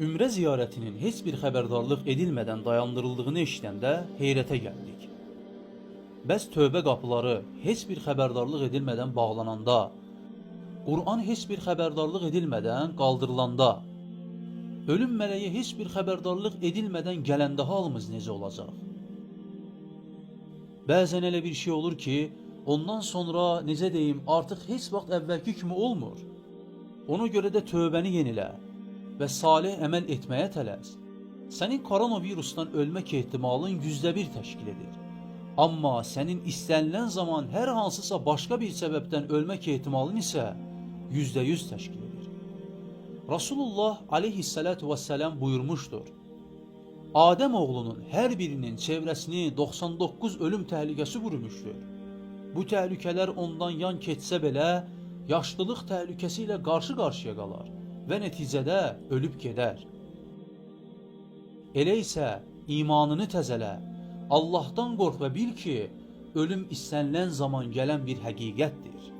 Ümrə ziyarətinin heç bir xəbərdarlıq edilmədən dayandırıldığını eşidəndə heyrətə gəldik. Bəs tövbə qapıları heç bir xəbərdarlıq edilmədən bağlananda, Qur'an heç bir xəbərdarlıq edilmədən qaldırılanda, ölüm mələyi heç bir xəbərdarlıq edilmədən gələndə halımız necə olacaq? Bəzən elə bir şey olur ki, ondan sonra necə deyim, artıq heç vaxt əvvəlki kimi olmur. Ona görə də tövbəni yenilə və salih əməl etməyə tələs. Sənin koronavirusdan ölmək ehtimalın yüzdə bir təşkil edir. Amma sənin istənilən zaman hər hansısa başqa bir səbəbdən ölmək ehtimalın isə yüzdə yüz təşkil edir. Rasulullah aleyhissalatu vesselam buyurmuştur. Adəm oğlunun hər birinin çevrəsini 99 ölüm təhlükəsi bürümüşdür. Bu təhlükələr ondan yan keçsə belə, yaşlılıq təhlükəsi ilə qarşı-qarşıya və nəticədə ölüb gedər. Elə imanını təzələ, Allahdan qorx və bil ki, ölüm istənilən zaman gələn bir həqiqətdir.